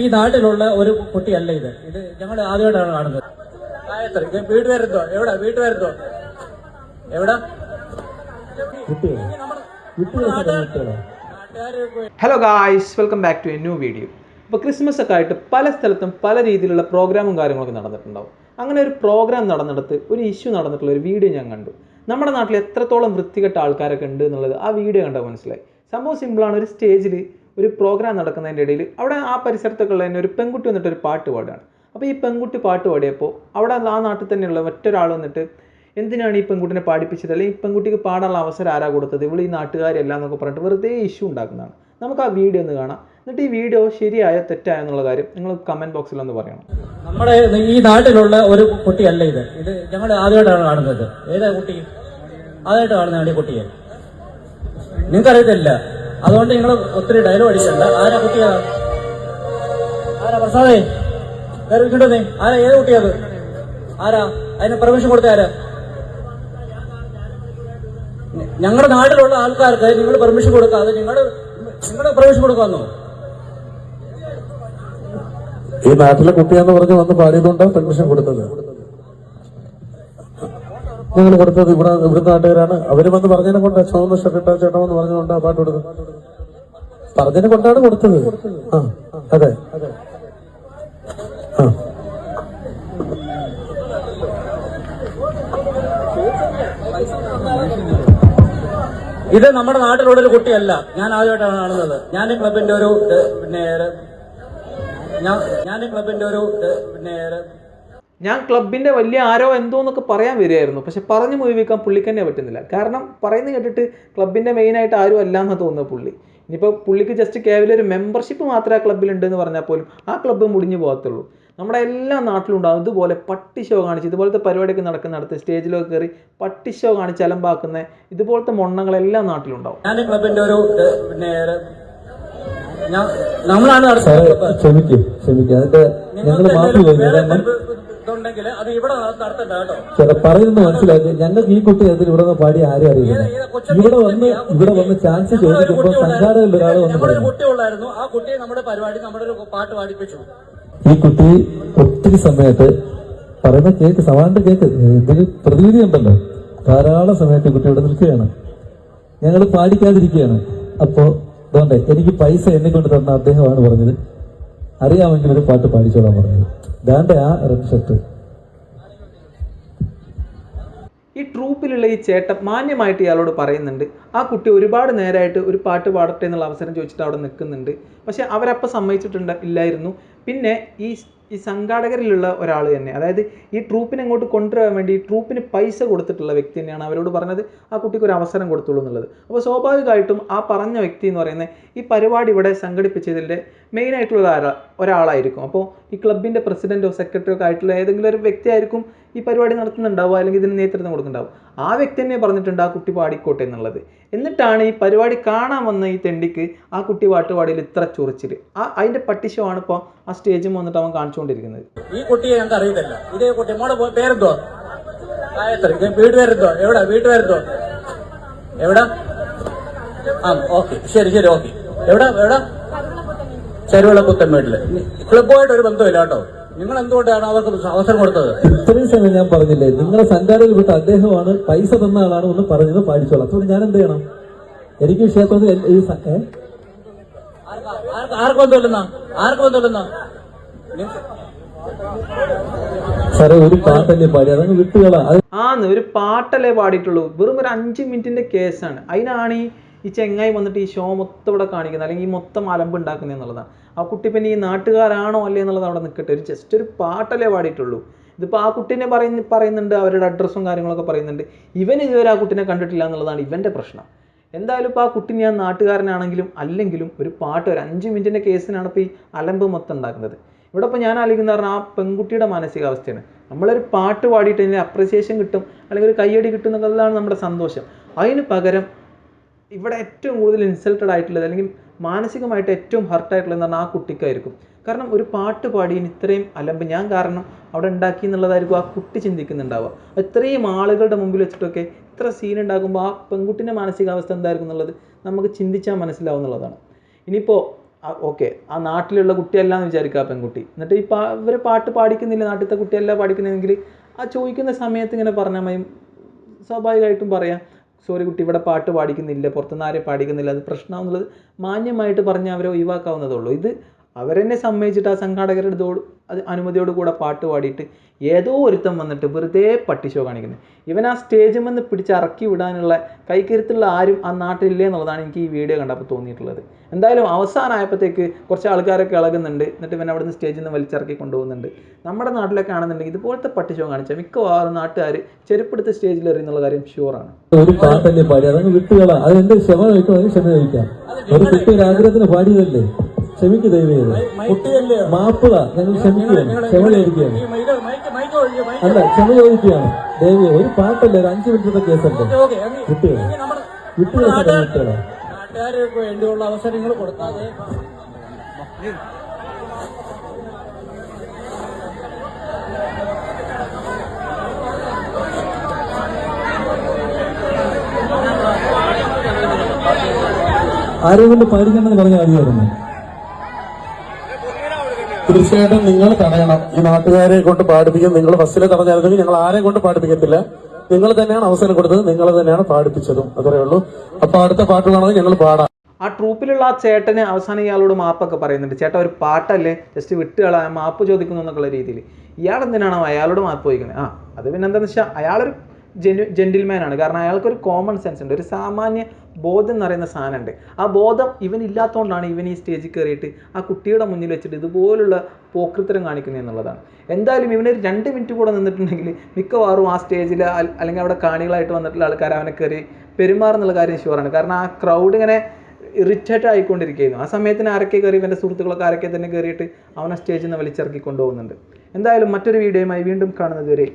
ഈ നാട്ടിലുള്ള ഒരു കുട്ടിയല്ല ഇത്. ഇത് ഞങ്ങൾ ആദ്യമായിട്ടാണ് കാണുന്നത്. ഗായത്രി ഇത് വീട്ടുപേരെന്തോ എവിടെ? വീട്ടുപേരെന്തോ എവിടെ? Hello guys welcome back to a new video ഇപ്പോൾ ക്രിസ്മസ് ഒക്കെ ആയിട്ട് പല സ്ഥലത്തും പല രീതിയിലുള്ള പ്രോഗ്രാമും കാര്യങ്ങളൊക്കെ നടന്നിട്ടുണ്ടാവും. അങ്ങനെ ഒരു പ്രോഗ്രാം നടന്നിടത്ത് ഒരു ഇഷ്യൂ നടന്നിട്ടുള്ള ഒരു വീഡിയോ ഞാൻ കണ്ടു. നമ്മുടെ നാട്ടിൽ എത്രത്തോളം വൃത്തികെട്ട ആൾക്കാരൊക്കെ ഉണ്ട് എന്നുള്ളത് ആ വീഡിയോ കണ്ടാൽ മനസ്സിലായി. സംഭവം സിമ്പിളാണ് ഒരു സ്റ്റേജിൽ ഒരു പ്രോഗ്രാം നടക്കുന്നതിന്റെ ഇടയിൽ അവിടെ ആ പരിസരത്തൊക്കെയുള്ള തന്നെ ഒരു പെൺകുട്ടി വന്നിട്ട് ഒരു പാട്ട് പാടുകയാണ്. അപ്പോൾ ഈ പെൺകുട്ടി പാട്ട് പാടിയപ്പോൾ അവിടെ ആ നാട്ടിൽ തന്നെയുള്ള മറ്റൊരാൾ വന്നിട്ട് എന്തിനാണ് ഈ പെൺകുട്ടിനെ പാടിപ്പിച്ചത്? അല്ലെങ്കിൽ ഈ പെൺകുട്ടിക്ക് പാടാനുള്ള അവസരം ആരാ കൊടുത്തത്? ഇവൾ ഈ നാട്ടുകാരെല്ലാം എന്നൊക്കെ പറഞ്ഞിട്ട് വെറുതെ ഇഷ്യൂ ഉണ്ടാക്കുന്നതാണ്. നമുക്ക് ആ വീഡിയോ ഒന്ന് കാണാം. എന്നിട്ട് ഈ വീഡിയോ ശരിയായോ തെറ്റായോ എന്നുള്ള കാര്യം നിങ്ങൾ കമന്റ് ബോക്സിൽ ഒന്ന് പറയണം. നമ്മുടെ ഈ നാട്ടിലുള്ള ഒരു കുട്ടിയല്ല ഇത്. ഇത് ഞങ്ങൾ ആദ്യമായിട്ടാണ് കാണുന്നത്. ഏതാ കുട്ടി? ആദ്യമായിട്ട് കാണുന്നതാണ് ഈ കുട്ടിയെ. നിങ്ങൾക്കറിയത്തില്ല. അതുകൊണ്ട് നിങ്ങൾ ഒത്തിരി ഡയലോഗ് അടിക്കണ്ട ആരാ കുട്ടിയാ? ആരാ പ്രസാദേ? വേറെ ഇങ്ങോട്ട് നീ? ആരാ ഏത് കുട്ടിയത് ആരാ? അതിന് പെർമിഷൻ കൊടുത്ത ആരാ? ഞങ്ങളുടെ നാട്ടിലുള്ള ആൾക്കാർക്ക് നിങ്ങൾ പെർമിഷൻ കൊടുക്കാതെ നിങ്ങൾ നിങ്ങളുടെ പെർമിഷൻ കൊടുക്കാന്നോ ഈ നാട്ടിലെ കുട്ടിയാന്ന് പറഞ്ഞ് വന്ന് പാടിയതുകൊണ്ടാണ് പെർമിഷൻ കൊടുത്തത്. ഞങ്ങൾ കൊടുത്തത് ഇവിടെ ഇവിടുത്തെ നാട്ടുകാരാണ്. അവർ വന്ന് പറഞ്ഞതിനെ കൊണ്ട് ചുവന്ന ഷർട്ട് ചേട്ടമെന്ന് പറഞ്ഞുകൊണ്ടാ പാട്ട് കൊടുത്തത്. പറഞ്ഞതിനെ കൊണ്ടാണ് കൊടുത്തത്. ആ അതെ. ഇത് നമ്മുടെ നാട്ടിലുള്ള ഒരു കുട്ടിയല്ല. ഞാൻ ആദ്യമായിട്ടാണ് കാണുന്നത്. ഞാൻ ഈ ക്ലബിന്റെ ഒരു പിന്നെ ഞാൻ ഞാൻ ഈ ക്ലബിന്റെ ഒരു പിന്നെ ഞാൻ ക്ലബിന്റെ വലിയ ആരോ എന്തോ എന്നൊക്കെ പറയാൻ വരികയായിരുന്നു. പക്ഷെ പറഞ്ഞു മുഴുവിക്കാൻ പുള്ളിക്ക് തന്നെ പറ്റുന്നില്ല. കാരണം പറയുന്നത് കേട്ടിട്ട് ക്ലബിന്റെ മെയിനായിട്ട് ആരും അല്ല എന്ന് തോന്നുന്നത് പുള്ളി. ഇനിയിപ്പോൾ പുള്ളിക്ക് ജസ്റ്റ് കേവലം ഒരു മെമ്പർഷിപ്പ് മാത്രമേ ആ ക്ലബ്ബിലുണ്ട് എന്ന് പറഞ്ഞാൽ പോലും ആ ക്ലബ്ബ് മുടിഞ്ഞു പോകത്തുള്ളൂ. നമ്മുടെ എല്ലാ നാട്ടിലും ഉണ്ടാകും ഇതുപോലെ പട്ടി ഷോ കാണിച്ച് ഇതുപോലത്തെ പരിപാടിയൊക്കെ നടക്കുന്നിടത്ത് സ്റ്റേജിലൊക്കെ കയറി പട്ടി ഷോ കാണിച്ച് അലമ്പാക്കുന്ന ഇതുപോലത്തെ മൊണ്ണങ്ങളെല്ലാം നാട്ടിലുണ്ടാവും. ഞാൻ ക്ലബിന്റെ ഒരു പിന്നെ നമ്മളാണ് സാറേ നടത്തുന്നത് ക്ഷമിക്ക് ക്ഷമിക്ക്. അതിന്റെ ഞങ്ങൾ മാറ്റി ചേട്ടാ മനസ്സിലാക്കി. ഞങ്ങൾക്ക് ഈ കുട്ടി അതിൽ ഇവിടെ നിന്ന് പാടി ആരും അറിയില്ല ഇവിടെ വന്ന് ഇവിടെ വന്ന് ചാൻസ് ചോദിക്കുമ്പോൾ സംഘാടകരിൽ ഒരാൾ വന്ന് പറയും ആ കുട്ടിയെ നമ്മുടെ പരിപാടി നമ്മുടെ ഒരു പാട്ട് പാടിപ്പിച്ചു. ഈ കുട്ടി ഒത്തിരി സമയത്ത് പറയുന്ന കേക്ക് സമാനത്തെ കേക്ക് ഇതിന് പ്രതിവിധി ഉണ്ടല്ലോ. ധാരാളം സമയത്ത് കുട്ടി ഇവിടെ നിൽക്കുകയാണ്. ഞങ്ങൾ പാടിക്കാതിരിക്കുകയാണ്. അപ്പോ അതുകൊണ്ട് എനിക്ക് പൈസ എണ്ണിക്കൊണ്ട് തന്ന അദ്ദേഹമാണ് പറഞ്ഞത്. അറിയാമെങ്കിൽ ഒരു പാട്ട് പാടിച്ചോളാൻ പറഞ്ഞത്. ദാന്റെ ആ റെഡ് ഷർട്ട്. ഈ ട്രൂപ്പിലുള്ള ഈ ചേട്ടൻ മാന്യമായിട്ട് ഇയാളോട് പറയുന്നുണ്ട്. ആ കുട്ടി ഒരുപാട് നേരമായിട്ട് ഒരു പാട്ട് പാടട്ടെ എന്നുള്ള അവസരം ചോദിച്ചിട്ട് അവിടെ നിൽക്കുന്നുണ്ട്. പക്ഷെ അവരപ്പം സമ്മതിച്ചിട്ടുണ്ട് ഇല്ലായിരുന്നു. പിന്നെ ഈ ഈ സംഘാടകരിലുള്ള ഒരാൾ തന്നെ. അതായത് ഈ ട്രൂപ്പിനെ അങ്ങോട്ട് കൊണ്ടുവരാൻ വേണ്ടി ഈ ട്രൂപ്പിന് പൈസ കൊടുത്തിട്ടുള്ള വ്യക്തി തന്നെയാണ് അവരോട് പറഞ്ഞത് ആ കുട്ടിക്ക് ഒരു അവസരം കൊടുത്തുള്ളൂ എന്നുള്ളത്. അപ്പോൾ സ്വാഭാവികമായിട്ടും ആ പറഞ്ഞ വ്യക്തി എന്ന് പറയുന്നത് ഈ പരിപാടി ഇവിടെ സംഘടിപ്പിച്ചതിന്റെ ഒരാ- ഒരാളായിരിക്കും. അപ്പോൾ ഈ ക്ലബിന്റെ പ്രസിഡന്റോ സെക്രട്ടറിയോ ഒക്കെ ആയിട്ടുള്ള ഏതെങ്കിലും ഒരു വ്യക്തിയായിരിക്കും ഈ പരിപാടി നടത്തുന്നുണ്ടാവുക അല്ലെങ്കിൽ ഇതിന് നേതൃത്വം കൊടുക്കുന്നുണ്ടാവും ആ വ്യക്തി തന്നെ പറഞ്ഞിട്ടുണ്ട് ആ കുട്ടി പാടിക്കോട്ടെ എന്നുള്ളത്. എന്നിട്ടാണ് ഈ പരിപാടി കാണാൻ വന്ന ഈ തെണ്ടിക്ക് ആ കുട്ടി പാട്ട് പാടിയിൽ ഇത്ര ചൊറിച്ചിൽ ആ അതിന്റെ പട്ടിശമാണ് ഇപ്പോൾ ആ സ്റ്റേജിൽ വന്നിട്ട് അവൻ കാണിച്ചുകൊണ്ടിരിക്കുന്നത് ഈ കുട്ടിയെ ഞങ്ങൾക്ക് അറിയത്തില്ല. ഇതേ കുട്ടി മോളെ പേരെന്തോ ഗായത്രി ഇത് വീട്ടുപേരെന്തോ എവിടെ? വീട്ടുപേരെന്തോ എവിടെ? ആ ഓക്കെ. ശരി ശരി ഓക്കെ. എവിടെ? എവിടെ? ചെരുവിള പുത്തൻമേട്ടിൽ ക്ലബുമായിട്ട് ഒരു ബന്ധമില്ല കേട്ടോ. നിങ്ങൾ എന്തുകൊണ്ടാണ് അവർക്ക് അവസരം കൊടുത്തത്? ഇത്രയും സമയം ഞാൻ പറഞ്ഞില്ലേ നിങ്ങളെ സംഘാടകർ വിട്ട അദ്ദേഹമാണ് പൈസ തന്ന ആളാണ് ഒന്ന് പറഞ്ഞത് പാടിച്ചോളാം അതുകൊണ്ട് ഞാൻ എന്ത് ചെയ്യണം? എനിക്ക് ക്ഷേത്രത്തിൽ ആർക്കും ഈ ആർക്ക് ബന്ധമില്ലെന്ന? ആർക്ക് ബന്ധമില്ലെന്ന? സാറേ ഒരു പാട്ടല്ലേ പാടി? ആന്ന് ഒരു പാട്ടല്ലേ പാടിയിട്ടുള്ളൂ. വെറും ഒരു അഞ്ച് മിനിറ്റിന്റെ കേസാണ്. അതിനാണ് ഈ ഈ ചെങ്ങായി വന്നിട്ട് ഈ ഷോ മൊത്തം ഇവിടെ കാണിക്കുന്നത്. അല്ലെങ്കിൽ ഈ മൊത്തം അലമ്പ് ഉണ്ടാക്കുന്നത് എന്നുള്ളതാണ്. ആ കുട്ടി പിന്നെ ഈ നാട്ടുകാരാണോ അല്ലേ എന്നുള്ളത് അവിടെ നിൽക്കട്ടെ. ഒരു ജസ്റ്റ് ഒരു പാട്ടല്ലേ പാടിയിട്ടുള്ളൂ. ഇതിപ്പോൾ ആ കുട്ടീനെ പറയുന്ന പറയുന്നുണ്ട് അവരുടെ അഡ്രസ്സും കാര്യങ്ങളൊക്കെ പറയുന്നുണ്ട്. ഇവൻ ഇതുവരെ ആ കുട്ടീനെ കണ്ടിട്ടില്ല എന്നുള്ളതാണ് ഇവന്റെ പ്രശ്നം. എന്തായാലും ഇപ്പോൾ ആ കുട്ടി ഞാൻ നാട്ടുകാരനാണെങ്കിലും അല്ലെങ്കിലും ഒരു പാട്ട് ഒരു അഞ്ച് മിനിറ്റിന്റെ കേസിനാണ് ഇപ്പോൾ ഈ അലമ്പ് മൊത്തം ഉണ്ടാക്കുന്നത്. ഇവിടെ ഇപ്പോൾ ഞാൻ ആലോചിക്കുന്ന പറഞ്ഞാൽ ആ പെൺകുട്ടിയുടെ മാനസികാവസ്ഥയാണ്. നമ്മളൊരു പാട്ട് പാടിയിട്ട് അതിന് അപ്രിസിയേഷൻ കിട്ടും അല്ലെങ്കിൽ ഒരു കയ്യടി കിട്ടും എന്നുള്ളതാണ് നമ്മുടെ സന്തോഷം. അതിന് പകരം ഇവിടെ ഏറ്റവും കൂടുതൽ ഇൻസൾട്ടഡ് ആയിട്ടുള്ളത് അല്ലെങ്കിൽ മാനസികമായിട്ട് ഏറ്റവും ഹർട്ടായിട്ടുള്ളത് എന്ന് പറഞ്ഞാൽ ആ കുട്ടിക്കായിരിക്കും. കാരണം ഒരു പാട്ട് പാടിയതിന് ഇത്രയും അലമ്പ് ഞാൻ കാരണം അവിടെ ഉണ്ടാക്കി എന്നുള്ളതായിരിക്കും ആ കുട്ടി ചിന്തിക്കുന്നുണ്ടാവുക. ഇത്രയും ആളുകളുടെ മുമ്പിൽ വെച്ചിട്ടൊക്കെ ഇത്ര സീൻ ഉണ്ടാകുമ്പോൾ ആ പെൺകുട്ടിന്റെ മാനസികാവസ്ഥ എന്തായിരിക്കും എന്നുള്ളത് നമുക്ക് ചിന്തിച്ചാൽ മനസ്സിലാവും എന്നുള്ളതാണ് ഇനിയിപ്പോൾ ഓക്കെ. ആ നാട്ടിലുള്ള കുട്ടിയല്ല എന്ന് വിചാരിക്കുക ആ പെൺകുട്ടി. എന്നിട്ട് ഈ ഇവർ പാട്ട് പാടിക്കുന്നില്ല. നാട്ടിലത്തെ കുട്ടിയല്ല പാടിക്കുന്നതെങ്കിൽ ആ ചോദിക്കുന്ന സമയത്ത് ഇങ്ങനെ പറഞ്ഞാൽ മതി. സ്വാഭാവികമായിട്ടും പറയാം. സോറി കുട്ടി ഇവിടെ പാട്ട് പാടിക്കുന്നില്ല. പുറത്തുനിന്ന് ആരെയും പാടിക്കുന്നില്ല. അത് പ്രശ്നമാണെന്നുള്ളത് മാന്യമായിട്ട് പറഞ്ഞാൽ അവരെ ഒഴിവാക്കാവുന്നതേ ഉള്ളൂ. ഇത് അവരെന്നെ സമ്മതിച്ചിട്ട് ആ സംഘാടകരുടെ അടുത്തോട് അത് അനുമതിയോട് കൂടെ പാട്ട് പാടിയിട്ട് ഏതോ ഒരുത്തം വന്നിട്ട് വെറുതെ പട്ടി ഷോ കാണിക്കുന്നത് ഇവൻ ആ സ്റ്റേജിൽ നിന്ന് പിടിച്ചിറക്കി വിടാനുള്ള കൈക്കരുത്തുള്ള ആരും ആ നാട്ടിലില്ലേ എന്നുള്ളതാണ് എനിക്ക് ഈ വീഡിയോ കണ്ടപ്പോൾ തോന്നിയിട്ടുള്ളത്. എന്തായാലും അവസാനമായപ്പോഴത്തേക്ക് കുറച്ച് ആൾക്കാരൊക്കെ ഇളകുന്നുണ്ട്. എന്നിട്ട് ഇവൻ അവിടെ നിന്ന് സ്റ്റേജിൽ നിന്ന് വലിച്ചിറക്കി കൊണ്ടുപോകുന്നുണ്ട്. നമ്മുടെ നാട്ടിലൊക്കെ ആണെന്നുണ്ടെങ്കിൽ ഇതുപോലത്തെ പട്ടി ഷോ കാണിച്ചാൽ മിക്കവാറും നാട്ടുകാർ ചെരുപ്പെടുത്ത് സ്റ്റേജിൽ എറിയുന്നുള്ള കാര്യം ഷുവറാണ് ഒരു പാട്ടല്ലേ പാടി അതങ്ങ് വിട്ടുകളാ. അത് ക്ഷമ ക്ഷമ ഒരു കുട്ടി ഒരു ആഗ്രഹത്തിന് പാടിയതല്ലേ? ക്ഷമിക്ക് ദൈവം മാപ്പിള ഞങ്ങൾ ക്ഷമിക്കുകയാണ്. ക്ഷമ ചോദിക്കുകയാണ്. അല്ല ക്ഷമ ചോദിക്കുകയാണ്. ദൈവം ഒരു പാട്ടല്ല ഒരു അഞ്ചു മിനിറ്റത്തെ കേസുണ്ട് കുട്ടികളെ. കുട്ടികൾ വിട്ടുകളെ വിട്ടുകളാ നാട്ടുകാർക്ക് വേണ്ടിയുള്ള അവസരങ്ങൾ കൊടുക്കാതെ ആരെയും കൊണ്ട് പാടിക്കണമെന്ന് പറഞ്ഞ ആദ്യമായിരുന്നു തീർച്ചയായിട്ടും നിങ്ങൾ തടയണം. ഈ നാട്ടുകാരെ കൊണ്ട് പാടിപ്പിക്കാൻ നിങ്ങൾ ബസ്സിലെ തടഞ്ഞായിരുന്നെങ്കിൽ ഞങ്ങൾ ആരെയും കൊണ്ട് പാടിപ്പിക്കത്തില്ല. നിങ്ങൾ തന്നെയാണ് അവസരം കൊടുത്തത്. നിങ്ങൾ തന്നെയാണ് പാടിപ്പിച്ചതും. അത്രേ ഉള്ളൂ. അപ്പൊ അടുത്ത പാട്ട് വേണമെങ്കിൽ ഞങ്ങൾ പാടാം. ആ ട്രൂപ്പിലുള്ള ആ ചേട്ടന് അവസാനം ഇയാളോട് മാപ്പൊക്കെ പറയുന്നുണ്ട്. ചേട്ട ഒരു പാട്ടല്ലേ? ജസ്റ്റ് വിട്ടുകളാ മാപ്പ് ചോദിക്കുന്നു എന്നൊക്കെയുള്ള രീതിയിൽ. ഇയാൾ എന്തിനാണോ അയാളോട് മാപ്പ് ചോദിക്കുന്നത്? ആ അത് പിന്നെ എന്താണെന്ന് വെച്ചാൽ അയാളൊരു ജെന്യു ജെന്റിൽമാൻ ആണ്. കാരണം അയാൾക്കൊരു കോമൺ സെൻസ് ഉണ്ട്. ഒരു സാമാന്യ ബോധം എന്ന് പറയുന്ന സാധനമുണ്ട്. ആ ബോധം ഇവൻ ഇല്ലാത്തതുകൊണ്ടാണ് ഇവൻ ഈ സ്റ്റേജിൽ കയറിയിട്ട് ആ കുട്ടിയുടെ മുന്നിൽ വെച്ചിട്ട് ഇതുപോലുള്ള പോക്കൃത്തരം കാണിക്കുന്നത് എന്നുള്ളതാണ്. എന്തായാലും ഇവനൊരു രണ്ട് മിനിറ്റ് കൂടെ നിന്നിട്ടുണ്ടെങ്കിൽ മിക്കവാറും ആ സ്റ്റേജിൽ അല്ലെങ്കിൽ അവിടെ കാണികളായിട്ട് വന്നിട്ടുള്ള ആൾക്കാർ അവനെ കയറി പെരുമാറുന്നുള്ള കാര്യം ഷുവറാണ് കാരണം ആ ക്രൗഡ് ഇങ്ങനെ ഇറിറ്റേറ്റ് ആയിക്കൊണ്ടിരിക്കുകയായിരുന്നു. ആ സമയത്തിന് ആരൊക്കെ കയറി ഇവന്റെ സുഹൃത്തുക്കളൊക്കെ ആരൊക്കെ തന്നെ കയറിയിട്ട് അവനെ സ്റ്റേജിൽ നിന്ന് വലിച്ചിറക്കി കൊണ്ടുപോകുന്നുണ്ട്. എന്തായാലും മറ്റൊരു വീഡിയോയുമായി വീണ്ടും കാണുന്നത് വരെ